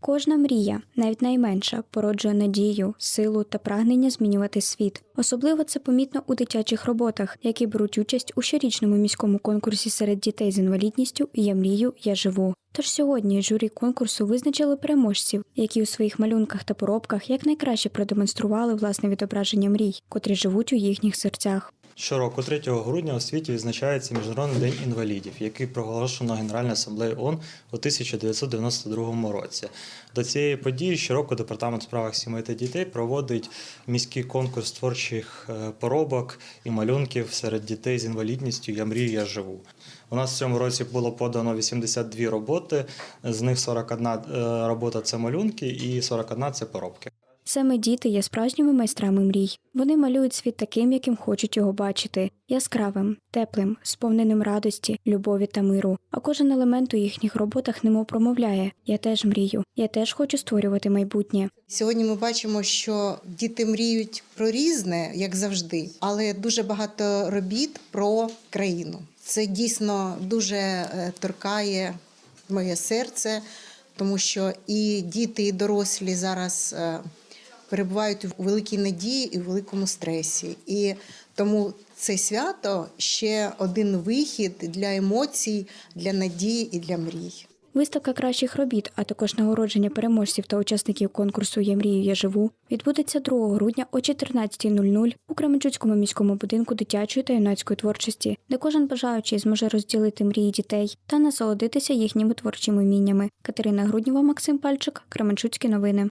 Кожна мрія, навіть найменша, породжує надію, силу та прагнення змінювати світ. Особливо це помітно у дитячих роботах, які беруть участь у щорічному міському конкурсі серед дітей з інвалідністю Я мрію, я живу. Тож сьогодні журі конкурсу визначили переможців, які у своїх малюнках та поробках якнайкраще продемонстрували власне відображення мрій, котрі живуть у їхніх серцях. Щороку, 3 грудня, у світі відзначається Міжнародний день інвалідів, який проголошено Генеральною асамблеєю ООН у 1992 році. До цієї події щороку департамент справах сімей та дітей проводить міський конкурс творчих е, поробок і малюнків серед дітей з інвалідністю Я мрію, я живу. У нас в цьому році було подано 82 роботи, з них 41 е, робота це малюнки і 41 це поробки. Саме діти є справжніми майстрами мрій. Вони малюють світ таким, яким хочуть його бачити яскравим, теплим, сповненим радості, любові та миру. А кожен елемент у їхніх роботах немов промовляє: Я теж мрію, я теж хочу створювати майбутнє. Сьогодні ми бачимо, що діти мріють про різне, як завжди, але дуже багато робіт про країну. Це дійсно дуже е, торкає моє серце, тому що і діти, і дорослі зараз е, перебувають у великій надії і у великому стресі. І тому це свято ще один вихід для емоцій, для надії і для мрій. Виставка кращих робіт, а також нагородження переможців та учасників конкурсу Я мрію, я живу відбудеться 2 грудня о 14.00 у Кременчуцькому міському будинку дитячої та юнацької творчості, де кожен бажаючий зможе розділити мрії дітей та насолодитися їхніми творчими вміннями. Катерина Груднєва, Максим Пальчик, Кременчуцькі новини.